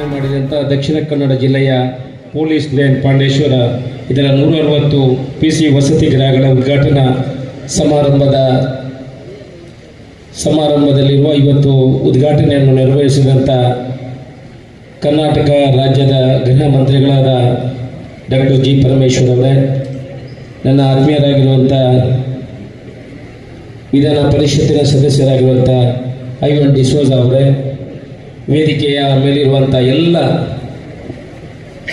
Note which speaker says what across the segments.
Speaker 1: ಆಯೋಜನೆ ಮಾಡಿದಂಥ ದಕ್ಷಿಣ ಕನ್ನಡ ಜಿಲ್ಲೆಯ ಪೊಲೀಸ್ ಲೇನ್ ಪಾಂಡೇಶ್ವರ. ಇದರ ನೂರ ಅರವತ್ತು ಪಿ ಸಿ ವಸತಿ ಗೃಹಗಳ ಉದ್ಘಾಟನಾ ಸಮಾರಂಭದ ಸಮಾರಂಭದಲ್ಲಿರುವ ಇವತ್ತು ಉದ್ಘಾಟನೆಯನ್ನು ನಿರ್ವಹಿಸಿದಂಥ ಕರ್ನಾಟಕ ರಾಜ್ಯದ ಗೃಹ ಮಂತ್ರಿಗಳಾದ ಡಾಕ್ಟರ್ ಜಿ ಪರಮೇಶ್ವರ್ ಅವರೇ, ನನ್ನ ಆತ್ಮೀಯರಾಗಿರುವಂಥ ವಿಧಾನ ಪರಿಷತ್ತಿನ ಸದಸ್ಯರಾಗಿರುವಂಥ ಐವನ್ ಡಿಸೋಜಾ ಅವರೇ ವೇದಿಕೆಯ ಮೇಲಿರುವಂಥ ಎಲ್ಲ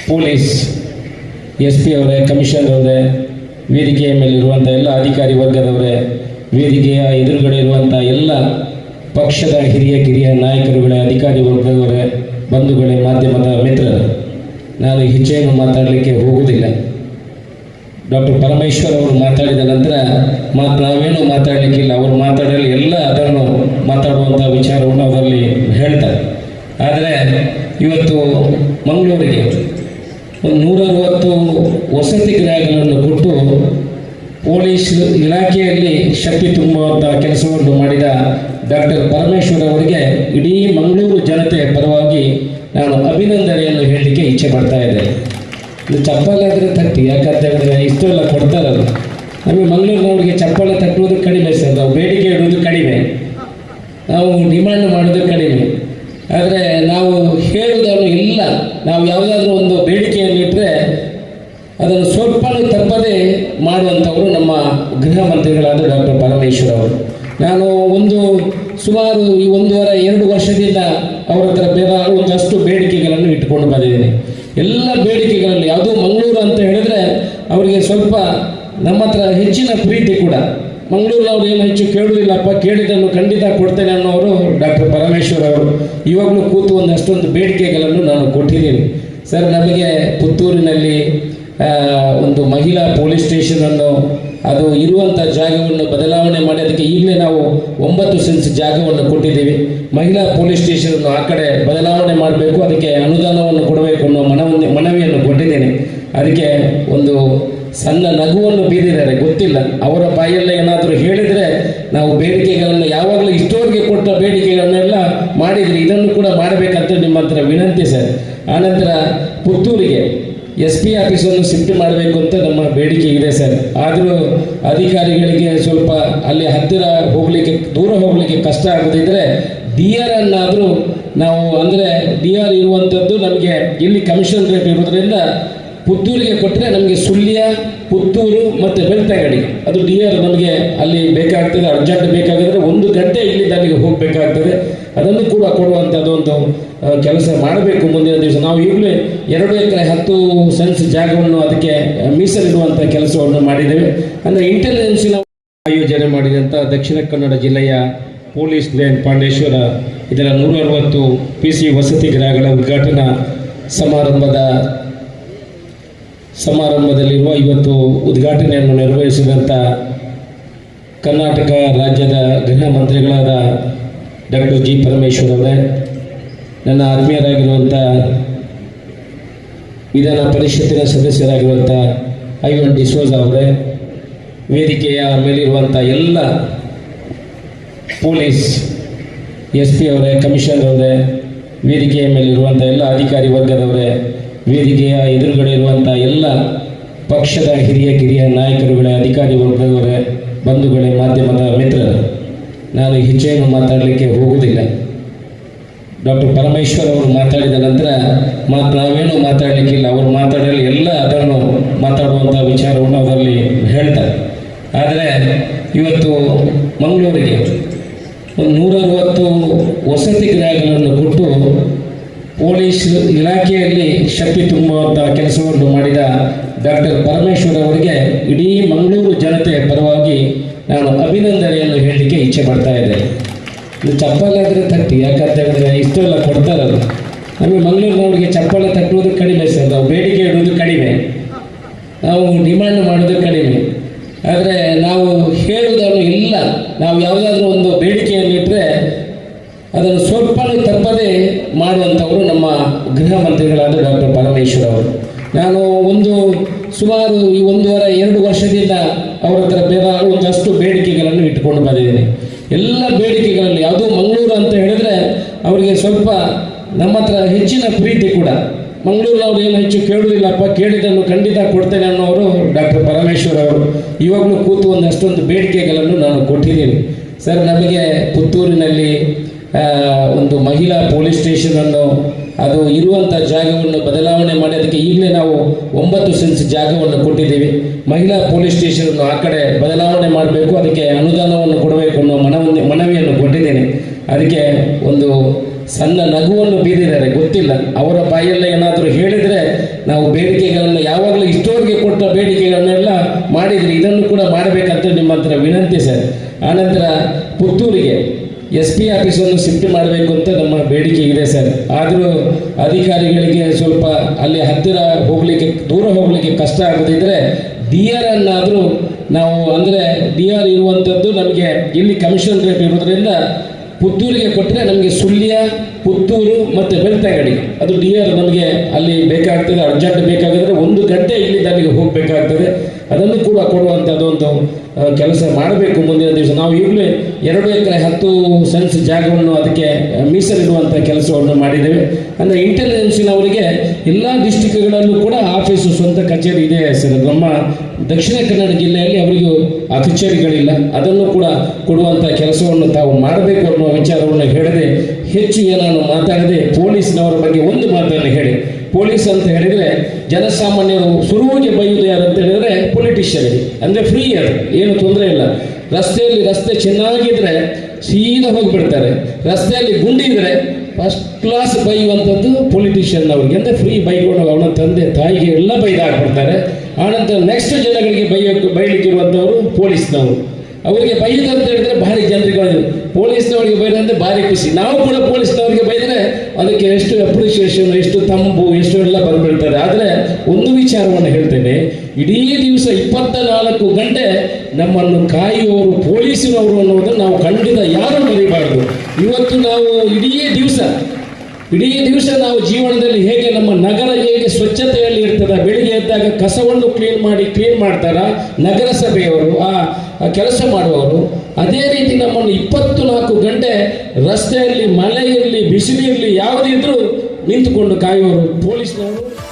Speaker 1: ಪೊಲೀಸ್, ಎಸ್ ಪಿ ಅವರೇ, ಕಮಿಷನರ್ ಅವರೇ, ವೇದಿಕೆಯ ಮೇಲಿರುವಂಥ ಎಲ್ಲ ಅಧಿಕಾರಿ ವರ್ಗದವರೇ, ವೇದಿಕೆಯ ಎದುರುಗಡೆ ಇರುವಂಥ ಎಲ್ಲ ಪಕ್ಷದ ಹಿರಿಯ ಕಿರಿಯ ನಾಯಕರುಗಳೇ, ಅಧಿಕಾರಿ ವರ್ಗದವರೇ, ಬಂಧುಗಳೇ, ಮಾಧ್ಯಮದ ಮಿತ್ರರು, ನಾನು ಹೆಚ್ಚೇನು ಮಾತಾಡಲಿಕ್ಕೆ ಹೋಗುವುದಿಲ್ಲ. ಡಾಕ್ಟರ್ ಪರಮೇಶ್ವರ್ ಅವರು ಮಾತಾಡಿದ ನಂತರ ಮಾತು ನಾವೇನು ಮಾತಾಡಲಿಕ್ಕಿಲ್ಲ. ಅವರು ಮಾತಾಡಲಿ ಎಲ್ಲ ಅದನ್ನು ಮಾತಾಡುವಂಥ ವಿಚಾರವನ್ನು ಅದರಲ್ಲಿ ಹೇಳ್ತಾರೆ. ಆದರೆ ಇವತ್ತು ಮಂಗಳೂರಿಗೆ ಒಂದು ನೂರ ಅರವತ್ತು ವಸತಿ ಗೃಹಗಳನ್ನು ಕೊಟ್ಟು ಪೊಲೀಸ್ ಇಲಾಖೆಯಲ್ಲಿ ಶಕ್ತಿ ತುಂಬುವಂಥ ಕೆಲಸವನ್ನು ಮಾಡಿದ ಡಾಕ್ಟರ್ ಪರಮೇಶ್ವರ್ ಅವರಿಗೆ ಇಡೀ ಮಂಗಳೂರು ಜನತೆಯ ಪರವಾಗಿ ನಾನು ಅಭಿನಂದನೆಯನ್ನು ಹೇಳಲಿಕ್ಕೆ ಇಚ್ಛೆ ಪಡ್ತಾ ಇದ್ದೇನೆ. ಇದು ಚಪ್ಪಾಳೆ ಆದರೆ ತಟ್ಟಿ ಯಾಕಂತ ಹೇಳಿದ್ರೆ ಇಷ್ಟೆಲ್ಲ ಕೊಡ್ತಾರಲ್ಲ. ನಮಗೆ ಮಂಗಳೂರಿನವ್ರಿಗೆ ಚಪ್ಪಾಳೆ ತಟ್ಟುವುದು ಕಡಿಮೆ ಸರ್ ನಾವು ಬೇಡಿಕೆ ಇಡುವುದು ಕಡಿಮೆ ನಾವು ಡಿಮಾಂಡ್ ಮಾಡೋದು ಕಡಿಮೆ ಆದರೆ ನಾವು ಹೇಳುವುದನ್ನು ಇಲ್ಲ ನಾವು ಯಾವುದಾದ್ರೂ ಒಂದು ಬೇಡಿಕೆಯನ್ನು ಇಟ್ಟರೆ ಅದನ್ನು ಸ್ವಲ್ಪನೂ ತಪ್ಪದೆ ಮಾಡುವಂಥವರು ನಮ್ಮ ಗೃಹ ಮಂತ್ರಿಗಳಾದ ಡಾಕ್ಟರ್ ಪರಮೇಶ್ವರ್ ಅವರು. ನಾನು ಒಂದು ಸುಮಾರು ಈ ಒಂದೂವರೆ, ಎರಡು ವರ್ಷದಿಂದ ಅವರ ಹತ್ರ ಒಂದಷ್ಟು ಬೇಡಿಕೆಗಳನ್ನು ಇಟ್ಟುಕೊಂಡು ಬಂದಿದ್ದೀನಿ. ಎಲ್ಲ ಬೇಡಿಕೆಗಳಲ್ಲಿ, ಅದು ಮಂಗಳೂರು ಅಂತ ಹೇಳಿದ್ರೆ ಅವರಿಗೆ ಸ್ವಲ್ಪ ನಮ್ಮ ಹತ್ರ ಹೆಚ್ಚಿನ ಪ್ರೀತಿ ಕೂಡ. ಮಂಗಳೂರಿನವ್ರು ಏನು ಹೆಚ್ಚು ಕೇಳುವುದಿಲ್ಲಪ್ಪ, ಕೇಳಿದ್ದನ್ನು ಖಂಡಿತ ಕೊಡ್ತೇನೆ ಅನ್ನೋರು ಡಾಕ್ಟರ್ ಪರಮೇಶ್ವರ್ ಅವರು. ಇವಾಗಲೂ ಕೂತು ಒಂದಷ್ಟೊಂದು ಬೇಡಿಕೆಗಳನ್ನು ನಾನು ಕೊಟ್ಟಿದ್ದೀನಿ. ಸರ್, ನಮಗೆ ಪುತ್ತೂರಿನಲ್ಲಿ ಒಂದು ಮಹಿಳಾ ಪೊಲೀಸ್ ಸ್ಟೇಷನನ್ನು ಅದು ಇರುವಂಥ ಜಾಗವನ್ನು ಬದಲಾವಣೆ ಮಾಡಿ, ಅದಕ್ಕೆ ಈಗಲೇ ನಾವು ಒಂಬತ್ತು ಸೆನ್ಸ್ ಜಾಗವನ್ನು ಕೊಟ್ಟಿದ್ದೀವಿ. ಮಹಿಳಾ ಪೊಲೀಸ್ ಸ್ಟೇಷನನ್ನು ಆ ಕಡೆ ಬದಲಾವಣೆ ಮಾಡಬೇಕು, ಅದಕ್ಕೆ ಅನುದಾನವನ್ನು ಕೊಡಬೇಕು ಅನ್ನೋ ಮನವನ್ನು, ಮನವಿಯನ್ನು ಕೊಟ್ಟಿದ್ದೇನೆ. ಅದಕ್ಕೆ ಒಂದು ಸಣ್ಣ ನಗುವನ್ನು ಬೀರಿದ್ದಾರೆ, ಗೊತ್ತಿಲ್ಲ. ಅವರ ಬಾಯಲ್ಲೇ ಏನಾದರೂ ಹೇಳಿದರೆ ನಾವು ಬೇಡಿಕೆಗಳನ್ನು ಯಾವಾಗಲೂ ಇಷ್ಟೋರಿಗೆ ಕೊಟ್ಟ ಬೇಡಿಕೆಗಳನ್ನೆಲ್ಲ ಮಾಡಿದ್ರಿ ಇದನ್ನು ಕೂಡ ಮಾಡಬೇಕಂತ ನಿಮ್ಮ ಹತ್ರ ವಿನಂತಿ ಸರ್. ಆನಂತರ ಪುತ್ತೂರಿಗೆ. ಎಸ್ ಪಿ ಆಫೀಸನ್ನು ಶಿಫ್ಟ್ ಮಾಡಬೇಕು ಅಂತ ನಮ್ಮ ಬೇಡಿಕೆ ಇದೆ ಸರ್. ಆದರೂ ಅಧಿಕಾರಿಗಳಿಗೆ ಸ್ವಲ್ಪ ಅಲ್ಲಿ ಹತ್ತಿರ ಹೋಗಲಿಕ್ಕೆ, ದೂರ ಹೋಗಲಿಕ್ಕೆ ಕಷ್ಟ ಆಗದಿದ್ದರೆ ಡಿ ಆರ್ ಅನ್ನಾದರೂ ನಾವು ಅಂದರೆ ಡಿ ಆರ್ ಇರುವಂಥದ್ದು ನಮಗೆ ಇಲ್ಲಿ ಕಮಿಷನ್ ರೇಟ್ ಇರೋದ್ರಿಂದ ಪುತ್ತೂರಿಗೆ ಕೊಟ್ಟರೆ ನಮಗೆ ಸುಳ್ಯ, ಪುತ್ತೂರು ಮತ್ತು ಬೆಳ್ತಂಗಡಿ. ಅದು ಡಿ ಆರ್ ನಮಗೆ ಅಲ್ಲಿ ಬೇಕಾಗ್ತದೆ, ಅರ್ಜೆಂಟ್ ಬೇಕಾಗಿದ್ರೆ ಒಂದು ಗಂಟೆ ಇಲ್ಲಿಂದ ಅಲ್ಲಿಗೆ ಹೋಗಬೇಕಾಗ್ತದೆ. ಅದನ್ನು ಕೂಡ ಕೊಡುವಂಥದ್ದು ಒಂದು ಕೆಲಸ ಮಾಡಬೇಕು ಮುಂದಿನ ದಿವಸ. ನಾವು ಈಗಲೇ ಎರಡು ಎಕರೆ ಹತ್ತು ಸೆನ್ಸ್ ಜಾಗವನ್ನು ಅದಕ್ಕೆ ಮೀಸಲಿಡುವಂಥ ಕೆಲಸವನ್ನು ಮಾಡಿದ್ದೇವೆ. ಅಂದರೆ ಇಂಟೆಲಿಜೆನ್ಸಿನ ಆಯೋಜನೆ ಮಾಡಿದಂಥ ದಕ್ಷಿಣ ಕನ್ನಡ ಜಿಲ್ಲೆಯ ಪೊಲೀಸ್ ಲೇನ್ ಪಾಂಡೇಶ್ವರ, ಇದರ ನೂರ ಅರವತ್ತು ಪಿ ಸಿ ವಸತಿ ಗೃಹಗಳ ಉದ್ಘಾಟನಾ ಸಮಾರಂಭದ, ಸಮಾರಂಭದಲ್ಲಿರುವ ಇವತ್ತು ಉದ್ಘಾಟನೆಯನ್ನು ನಿರ್ವಹಿಸಿದಂಥ ಕರ್ನಾಟಕ ರಾಜ್ಯದ ಗೃಹ ಮಂತ್ರಿಗಳಾದ ಡಾಕ್ಟರ್ ಜಿ ಪರಮೇಶ್ವರ್ ಅವರೇ ನನ್ನ ಆತ್ಮೀಯರಾಗಿರುವಂಥ ವಿಧಾನ ಪರಿಷತ್ತಿನ ಸದಸ್ಯರಾಗಿರುವಂಥ ಐವನ್ ಡಿಸೋಜ ಅವರೇ, ವೇದಿಕೆಯ ಮೇಲಿರುವಂಥ ಎಲ್ಲ ಪೊಲೀಸ್ ಎಸ್ ಪಿ ಅವರೇ, ಕಮಿಷನರ್ ಅವರೇ, ವೇದಿಕೆಯ ಮೇಲಿರುವಂಥ ಎಲ್ಲ ಅಧಿಕಾರಿ ವರ್ಗದವರೇ, ವೇದಿಕೆಯ ಎದುರುಗಡೆ ಇರುವಂಥ ಎಲ್ಲ ಪಕ್ಷದ ಹಿರಿಯ ಕಿರಿಯ ನಾಯಕರುಗಳೇ, ಅಧಿಕಾರಿ ವರ್ಗದವರೇ, ಬಂಧುಗಳೇ, ಮಾಧ್ಯಮದ ಮಿತ್ರರು. ನಾನು ಹೆಚ್ಚೇನು ಮಾತಾಡಲಿಕ್ಕೆ ಹೋಗುವುದಿಲ್ಲ. ಡಾಕ್ಟರ್ ಪರಮೇಶ್ವರ್ ಅವರು ಮಾತಾಡಿದ ನಂತರ ಮಾತು ನಾವೇನು ಮಾತಾಡಲಿಕ್ಕಿಲ್ಲ ಅವರು ಮಾತಾಡಲಿ, ಎಲ್ಲ ಅದನ್ನು ಮಾತಾಡುವಂಥ ವಿಚಾರವನ್ನು ಅದರಲ್ಲಿ ಹೇಳ್ತಾರೆ. ಆದರೆ ಇವತ್ತು ಮಂಗಳೂರಿಗೆ ಒಂದು ನೂರ ಅರವತ್ತು ವಸತಿ ಗೃಹಗಳನ್ನು ಕೊಟ್ಟು ಪೊಲೀಸ್ ಇಲಾಖೆಯಲ್ಲಿ ಶಕ್ತಿ ತುಂಬುವಂಥ ಕೆಲಸವನ್ನು ಮಾಡಿದ ಡಾಕ್ಟರ್ ಪರಮೇಶ್ವರ್ ಅವರಿಗೆ ಇಡೀ ಮಂಗಳೂರು ಜನತೆಯ ಪರವಾಗಿ ನಾನು ಅಭಿನಂದನೆಯನ್ನು ಹೇಳಲಿಕ್ಕೆ ಇಚ್ಛೆ ಪಡ್ತಾ ಇದ್ದೇನೆ ಇದು ಚಪ್ಪಲಿ ಆದರೆ ತಟ್ಟಿ ಯಾಕಂತ ಹೇಳಿದ್ರೆ ಇಷ್ಟೆಲ್ಲ ಕೊಡ್ತಾರಲ್ಲ ನಮಗೆ ಮಂಗಳೂರಿನವ್ರಿಗೆ ಚಪ್ಪಲ ತಟ್ಟುವುದು ಕಡಿಮೆ ಸರ್, ನಾವು ಬೇಡಿಕೆ ಇಡುವುದು ಕಡಿಮೆ. ನಾವು ಡಿಮ್ಯಾಂಡ್ ಮಾಡೋದು ಕಡಿಮೆ. ಆದರೆ ನಾವು ಹೇಳುವುದನ್ನು ಇಲ್ಲ. ನಾವು ಯಾವುದಾದ್ರೂ ಒಂದು ಬೇಡಿಕೆಯನ್ನು ಇಟ್ಟರೆ ಅದನ್ನು ಸ್ವಲ್ಪನೂ ತಪ್ಪದೇ ಮಾಡುವಂಥವರು ನಮ್ಮ ಗೃಹ ಮಂತ್ರಿಗಳಾದ ಡಾಕ್ಟರ್ ಪರಮೇಶ್ವರ್ ಅವರು. ನಾನು ಒಂದು ಸುಮಾರು ಈ ಒಂದೂವರೆ, ಎರಡು ವರ್ಷದಿಂದ ಅವರ ಹತ್ರ ಬೇರೆ ಒಂದಷ್ಟು ಬೇಡಿಕೆಗಳನ್ನು ಇಟ್ಟುಕೊಂಡು ಬಂದಿದ್ದೀನಿ. ಎಲ್ಲ ಬೇಡಿಕೆಗಳಲ್ಲಿ ಯಾವುದೋ ಮಂಗಳೂರು ಅಂತ ಹೇಳಿದ್ರೆ ಅವರಿಗೆ ಸ್ವಲ್ಪ ನಮ್ಮ ಹತ್ರ ಹೆಚ್ಚಿನ ಪ್ರೀತಿ ಕೂಡ. ಮಂಗಳೂರಿನವ್ರು ಏನು ಹೆಚ್ಚು ಕೇಳುವುದಿಲ್ಲಪ್ಪ, ಕೇಳಿದ್ದನ್ನು ಖಂಡಿತ ಕೊಡ್ತೇನೆ ಅನ್ನೋರು ಡಾಕ್ಟರ್ ಪರಮೇಶ್ವರ್ ಅವರು. ಇವಾಗಲೂ ಕೂತು ಒಂದಷ್ಟೊಂದು ಬೇಡಿಕೆಗಳನ್ನು ನಾನು ಕೊಟ್ಟಿದ್ದೀನಿ. ಸರ್, ನಮಗೆ ಪುತ್ತೂರಿನಲ್ಲಿ ಒಂದು ಮಹಿಳಾ ಪೊಲೀಸ್ ಸ್ಟೇಷನನ್ನು ಅದು ಇರುವಂಥ ಜಾಗವನ್ನು ಬದಲಾವಣೆ ಮಾಡಿ ಅದಕ್ಕೆ ಈಗಲೇ ನಾವು ಒಂಬತ್ತು ಸೆನ್ಸ್ ಜಾಗವನ್ನು ಕೊಟ್ಟಿದ್ದೀವಿ. ಮಹಿಳಾ ಪೊಲೀಸ್ ಸ್ಟೇಷನನ್ನು ಆ ಕಡೆ ಬದಲಾವಣೆ ಮಾಡಬೇಕು, ಅದಕ್ಕೆ ಅನುದಾನವನ್ನು ಕೊಡಬೇಕು ಅನ್ನೋ ಮನವನ್ನು, ಮನವಿಯನ್ನು ಕೊಟ್ಟಿದ್ದೇನೆ. ಅದಕ್ಕೆ ಒಂದು ಸಣ್ಣ ನಗುವನ್ನು ಬೀದಿದ್ದಾರೆ ಗೊತ್ತಿಲ್ಲ. ಅವರ ಬಾಯಲ್ಲೇ ಏನಾದರೂ ಹೇಳಿದರೆ ನಾವು ಬೇಡಿಕೆಗಳನ್ನು ಯಾವಾಗಲೂ ಇಷ್ಟೋರಿಗೆ ಕೊಟ್ಟ ಬೇಡಿಕೆಗಳನ್ನೆಲ್ಲ ಮಾಡಿದರೆ ಇದನ್ನು ಕೂಡ ಮಾಡಬೇಕಂತ ನಿಮ್ಮ ಹತ್ರ ವಿನಂತಿ ಸರ್. ಆನಂತರ ಪುತ್ತೂರಿಗೆ. ಎಸ್ ಪಿ ಆಫೀಸನ್ನು ಶಿಫ್ಟ್ ಮಾಡಬೇಕು ಅಂತ ನಮ್ಮ ಬೇಡಿಕೆ ಇದೆ, ಸರ್. ಆದರೂ ಅಧಿಕಾರಿಗಳಿಗೆ ಸ್ವಲ್ಪ ಅಲ್ಲಿ ಹತ್ತಿರ ಹೋಗಲಿಕ್ಕೆ, ದೂರ ಹೋಗಲಿಕ್ಕೆ ಕಷ್ಟ ಆಗದಿದ್ದರೆ ಡಿ ಆರ್ ಅನ್ನಾದರೂ ನಾವು, ಅಂದರೆ ಡಿ ಆರ್ ಇರುವಂಥದ್ದು ನಮಗೆ ಇಲ್ಲಿ ಕಮಿಷನ್ ರೇಟ್ ಇರೋದ್ರಿಂದ ಪುತ್ತೂರಿಗೆ ಕೊಟ್ಟರೆ ನಮಗೆ ಸುಳ್ಯ, ಪುತ್ತೂರು ಮತ್ತು ಬೆಳ್ತಂಗಡಿ. ಅದು ಡಿ ಆರ್ ನಮಗೆ ಅಲ್ಲಿ ಬೇಕಾಗ್ತದೆ, ಅರ್ಜೆಂಟ್ ಬೇಕಾಗಿದ್ರೆ ಒಂದು ಗಂಟೆ ಇಲ್ಲಿಂದ ಅಲ್ಲಿಗೆ ಹೋಗಬೇಕಾಗ್ತದೆ. ಅದನ್ನು ಕೂಡ ಕೊಡುವಂಥದ್ದು ಒಂದು ಕೆಲಸ ಮಾಡಬೇಕು ಮುಂದಿನ ದಿವಸ. ನಾವು ಈಗಲೇ ಎರಡು ಎಕರೆ ಹತ್ತು ಸೆನ್ಸ್ ಜಾಗವನ್ನು ಅದಕ್ಕೆ ಮೀಸಲಿಡುವಂಥ ಕೆಲಸವನ್ನು ಮಾಡಿದ್ದೇವೆ. ಅಂದರೆ ಇಂಟೆಲಿಜೆನ್ಸಿನವರಿಗೆ ಎಲ್ಲ ಡಿಸ್ಟಿಕ್ಗಳಲ್ಲೂ ಕೂಡ ಆಫೀಸು ಸ್ವಂತ ಕಚೇರಿ ಇದೆ. ಸರ್, ನಮ್ಮ ದಕ್ಷಿಣ ಕನ್ನಡ ಜಿಲ್ಲೆಯಲ್ಲಿ ಅವರಿಗೂ ಆ ಕಚೇರಿಗಳಿಲ್ಲ. ಅದನ್ನು ಕೂಡ ಕೊಡುವಂಥ ಕೆಲಸವನ್ನು ತಾವು ಮಾಡಬೇಕು ಅನ್ನುವ ವಿಚಾರವನ್ನು ಹೇಳದೆ, ಹೆಚ್ಚು ಏನಾದರೂ ಮಾತಾಡದೆ ಪೊಲೀಸ್ನವರ ಬಗ್ಗೆ ಒಂದು ಮಾತನ್ನು ಹೇಳಿ. ಪೊಲೀಸ್ ಅಂತ ಹೇಳಿದರೆ, ಜನಸಾಮಾನ್ಯರು ಸುರುವಿಗೆ ಬೈಯುವುದು ಅಂತ ಹೇಳಿದರೆ ಪೊಲಿಟಿಷಿಯನ್ ಅಂದರೆ ಫ್ರೀ ಅದು ಏನು ತೊಂದರೆ ಇಲ್ಲ. ರಸ್ತೆಯಲ್ಲಿ ರಸ್ತೆ ಚೆನ್ನಾಗಿದ್ರೆ ಸೀದಾ ಹೋಗಿಬಿಡ್ತಾರೆ. ರಸ್ತೆಯಲ್ಲಿ ಗುಂಡಿ ಇದ್ರೆ ಫಸ್ಟ್ ಕ್ಲಾಸ್ ಬೈಯುವಂಥದ್ದು ಪೊಲಿಟಿಷಿಯನ್ ಅವ್ರಿಗೆ ಅಂದರೆ ಫ್ರೀ ಬೈಕೊಂಡು ಅವನ ತಂದೆ, ತಾಯಿಗೆ ಎಲ್ಲ ಬೈದು ಆನಂತರ ನೆಕ್ಸ್ಟ್ ಜನಗಳಿಗೆ ಬೈಯೋಕ್ಕೆ ಬೈಲಿಕ್ಕಿರುವಂಥವ್ರು ಪೊಲೀಸ್ನವರು. ಅವರಿಗೆ ಬೈಯುದು ಅಂತ ಹೇಳಿದ್ರೆ ಭಾರಿ ಜನರಿಗೆ ಪೊಲೀಸ್ನವರಿಗೆ ಪೊಲೀಸ್ನವರಿಗೆ ಅಂದರೆ ಭಾರಿ ಖುಷಿ. ನಾವು ಕೂಡ ಪೊಲೀಸ್ನವರಿಗೆ ಬೈದರೆ ಅದಕ್ಕೆ ಎಷ್ಟು ಅಪ್ರಿಷಿಯೇಷನ್ ಎಷ್ಟು ತಂಬು, ಎಷ್ಟು ಎಲ್ಲ ಬಂದ್ಬಿಡ್ತಾರೆ. ಆದರೆ ಒಂದು ವಿಚಾರವನ್ನು ಹೇಳ್ತೇನೆ. ಇಡೀ ದಿವಸ ಇಪ್ಪತ್ತ ನಾಲ್ಕು ಗಂಟೆ ನಮ್ಮನ್ನು ಕಾಯುವವರು, ಪೊಲೀಸಿನವರು ಅನ್ನೋದನ್ನು ನಾವು ಖಂಡಿತ ಯಾರೂ ಮರಿಬಾರ್ದು. ಇವತ್ತು ನಾವು ಇಡೀ ದಿವಸ ಇಡೀ ದಿವಸ ನಾವು ಜೀವನದಲ್ಲಿ ಹೇಗೆ ನಮ್ಮ ನಗರ ಹೇಗೆ ಸ್ವಚ್ಛತೆಯಲ್ಲಿ ಇರ್ತದ, ಬೆಳಿಗ್ಗೆ ಎದ್ದಾಗ ಕಸವನ್ನು ಕ್ಲೀನ್ ಮಾಡಿ ಕ್ಲೀನ್ ಮಾಡ್ತಾರ? ನಗರಸಭೆಯವರು, ಆ ಕೆಲಸ ಮಾಡುವವರು, ಅದೇ ರೀತಿ ನಮ್ಮನ್ನು ಇಪ್ಪತ್ತು ನಾಲ್ಕು ಗಂಟೆ ರಸ್ತೆಯಲ್ಲಿ ಮಳೆ ಇರಲಿ ಬಿಸಿಲು ಇರಲಿ ಯಾವುದಿದ್ರೂ ನಿಂತುಕೊಂಡು ಕಾಯುವವರು, ಪೊಲೀಸ್ನವರು.